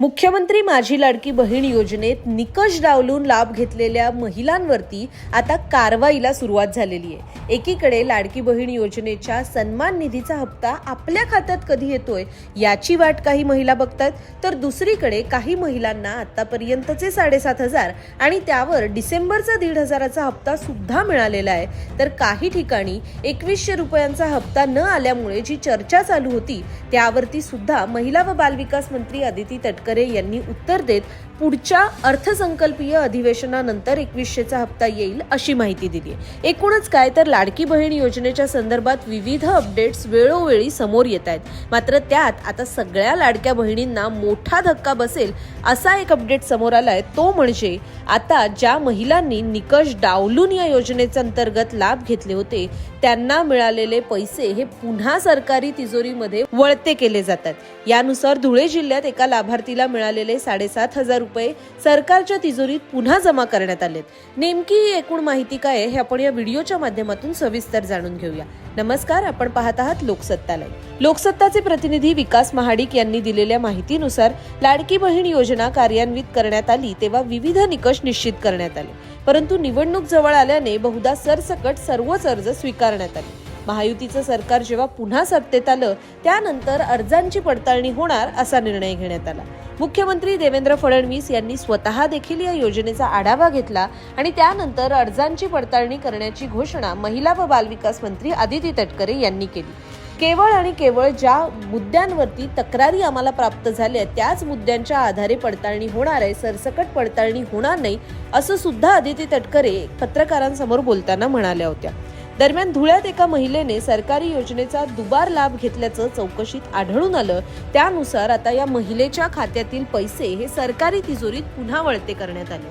मुख्यमंत्री माझी लाडकी बहीण योजनेत निकष डावलून लाभ घेतलेल्या महिलांवरती आता कारवाईला सुरुवात झालेली आहे. एकीकडे लाडकी बहीण योजनेच्या सन्मान निधीचा हप्ता आपल्या खात्यात कधी येतोय याची वाट काही महिला बघतात तर दुसरीकडे काही महिलांना आतापर्यंतचे साडेसात हजार आणि त्यावर डिसेंबरचा दीड हजाराचा हप्ता सुद्धा मिळालेला आहे. तर काही ठिकाणी एकवीसशे रुपयांचा हप्ता न आल्यामुळे जी चर्चा चालू होती त्यावरती सुद्धा महिला व बालविकास मंत्री अदिती तटकरे यांनी उत्तर देत पुढच्या अर्थसंकल्पीय अधिवेशनानंतर एकवीसशेचा हप्ता येईल अशी माहिती दिली आहे. एकूणच काय तर लाडकी बहीण योजनेच्या संदर्भात विविध अपडेट्स वेळोवेळी समोर येत आहेत. मात्र त्यात आता सगळ्या लाडक्या बहिणींना मोठा धक्का बसेल असा एक अपडेट समोर आलाय. तो म्हणजे आता ज्या महिलांनी निकष डावलून या योजनेचा अंतर्गत लाभ घेतले होते त्यांना मिळालेले पैसे हे पुन्हा सरकारी तिजोरीमध्ये वळते केले जातात. यानुसार धुळे जिल्ह्यात एका लाभार्थीला मिळालेले साडेसात हजार रुपये सरकारच्या तिजोरीत पुन्हा जमा करण्यात आलेत. नेमकी ही एकूण माहिती काय आहे हे आपण या व्हिडिओच्या माध्यमातून सविस्तर जाणून घेऊया. नमस्कार आपण पाहत आहात लोकसत्तालय. लोकसत्ताचे प्रतिनिधी विकास महाडिक यांनी दिलेल्या माहितीनुसार लाडकी बहीण योजना कार्यान्वित करण्यात आली तेव्हा विविध निकष निश्चित करण्यात आले. परंतु निवडणूक जवळ आल्याने बहुधा सरसकट सर्वच अर्ज स्वीकारण्यात आले. महायुतीचं सरकार जेव्हा पुन्हा सत्तेत आलं त्यानंतर अर्जांची पडताळणी होणार असा निर्णय घेण्यात आला. मुख्यमंत्री देवेंद्र फडणवीस यांनी स्वतः देखील या योजनेचा आढावा घेतला आणि त्यानंतर अर्जांची पडताळणी करण्याची घोषणा महिला व बालविकास मंत्री आदिती तटकरे यांनी केली. केवळ आणि केवळ ज्या मुद्द्यांवरती तक्रारी आम्हाला प्राप्त झाल्या त्याच मुद्द्यांच्या आधारे पडताळणी होणार आहे सरसकट पडताळणी होणार नाही असं सुद्धा आदिती तटकरे पत्रकारांसमोर बोलताना म्हणाल्या होत्या. दरम्यान धुळ्यात एका महिलेने सरकारी योजनेचा दुबार लाभ घेतल्याचं चौकशीत आढळून आलं. त्यानुसार आता या महिलेच्या खात्यातील पैसे हे सरकारी तिजोरीत पुन्हा वळते करण्यात आले.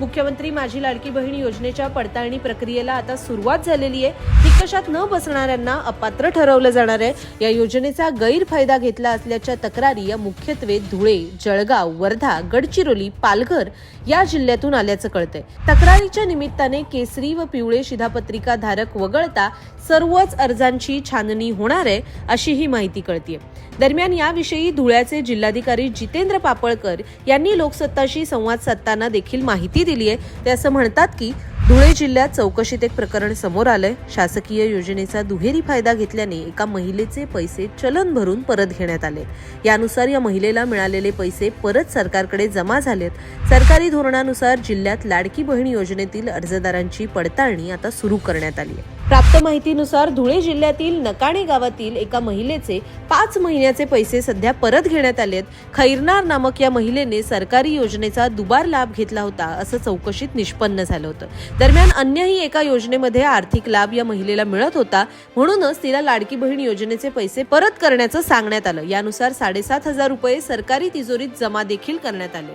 मुख्यमंत्री माझी लाडकी बहीण योजनेच्या पडताळणी प्रक्रियेला आता सुरुवात झालेली आहे. निकषात न बसणाऱ्यांना अपात्र ठरवलं जाणार आहे. या योजनेचा गैरफायदा घेतला असल्याच्या तक्रारी या मुख्यत्वे धुळे जळगाव वर्धा गडचिरोली पालघर या जिल्ह्यातून आल्याचं कळतंय. तक्रारीच्या निमित्ताने केसरी व पिवळे शिधापत्रिका धारक वगळता सर्वच अर्जांची छाननी होणार आहे अशी ही माहिती कळतीये. दरम्यान याविषयी धुळ्याचे जिल्हाधिकारी जितेंद्र पापळकर यांनी लोकसत्ताशी संवाद साधताना देखील माहिती दिली आहे ते असं म्हणतात की धुळे जिल्ह्यात चौकशीत एक प्रकरण समोर आलंय. शासकीय योजनेचा दुहेरी फायदा घेतल्याने एका महिलेचे पैसे चलन भरून परत घेण्यात आले. यानुसार या महिलेला मिळालेले पैसे परत सरकारकडे जमा झालेत. सरकारी धोरणानुसार जिल्ह्यात लाडकी बहीण योजनेतील अर्जदारांची पडताळणी आता सुरू करण्यात आली आहे. प्राप्त माहितीनुसार धुळे जिल्ह्यातील नकाणे गावातील एका महिलेचे पाच महिन्याचे पैसे सध्या परत घेण्यात आलेत. खैरनार नामक या महिलेने सरकारी योजनेचा दुबार लाभ घेतला होता असं चौकशीत निष्पन्न झालं होतं. दरम्यान अन्यही एका योजनेमध्ये आर्थिक लाभ या महिलेला मिळत होता. म्हणूनच तिला लाडकी बहीण योजनेचे पैसे परत करण्याचं सांगण्यात आलं. यानुसार साडेसात हजार रुपये सरकारी तिजोरीत जमा देखील करण्यात आले.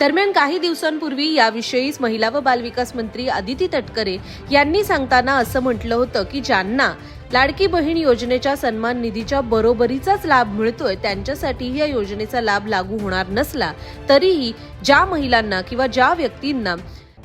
दरम्यान काही दिवसांपूर्वी याविषयीच महिला व बालविकास मंत्री आदिती तटकरे यांनी सांगताना असं म्हटलं होतं की ज्यांना लाडकी बहीण योजनेच्या सन्मान निधीच्या बरोबरीचाच लाभ मिळतोय त्यांच्यासाठी या योजनेचा लाभ लागू होणार नसला तरीही ज्या महिलांना किंवा ज्या व्यक्तींना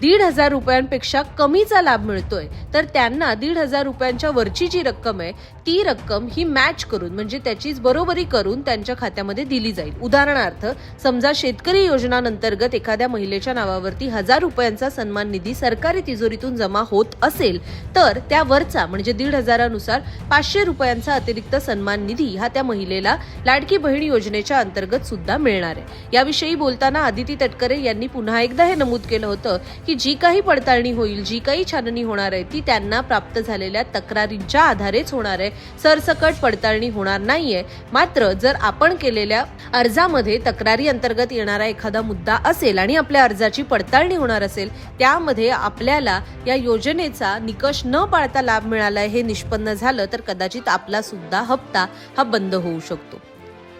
दीड हजार रुपयांपेक्षा कमीचा लाभ मिळतोय. तर त्यांना दीड हजार रुपयांच्या वरची जी रक्कम आहे ती रक्कम ही मॅच करून म्हणजे त्याचीच बरोबरी करून त्यांच्या खात्यामध्ये दिली जाईल. उदाहरणार्थ समजा शेतकरी योजनांतर्गत एखाद्या महिलेच्या नावावरती हजार रुपयांचा सन्मान निधी सरकारी तिजोरीतून जमा होत असेल तर त्यावरचा म्हणजे दीड हजारानुसार पाचशे रुपयांचा अतिरिक्त सन्मान निधी हा त्या महिलेला लाडकी बहीण योजनेच्या अंतर्गत सुद्धा मिळणार आहे. याविषयी बोलताना आदिती तटकरे यांनी पुन्हा एकदा हे नमूद केलं होतं की जी काही पडताळणी होईल जी काही छाननी होणार आहे ती त्यांना प्राप्त झालेल्या तक्रारींच्या आधारेच होणार आहे. सरसकट पडताळणी होणार नाहीये. मात्र जर आपण केलेल्या अर्जामध्ये तक्रारी अंतर्गत येणारा एखादा मुद्दा असेल आणि आपल्या अर्जाची पडताळणी होणार असेल त्यामध्ये आपल्याला या योजनेचा निकष न पाळता लाभ मिळालाय हे निष्पन्न झालं तर कदाचित आपला सुद्धा हप्ता हा बंद होऊ शकतो.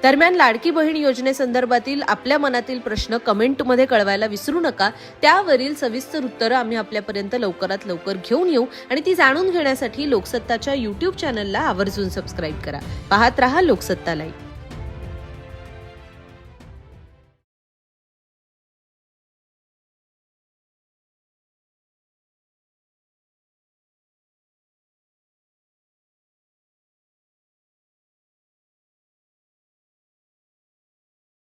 दरम्यान लाडकी बहीण योजनेसंदर्भातील आपल्या मनातील प्रश्न कमेंटमध्ये कळवायला विसरू नका. त्यावरील सविस्तर उत्तरं आम्ही आपल्यापर्यंत लवकरात लवकर घेऊन येऊ आणि ती जाणून घेण्यासाठी लोकसत्ताच्या युट्यूब चॅनलला आवर्जून सबस्क्राईब करा. पाहत रहा लोकसत्ता लाईव्ह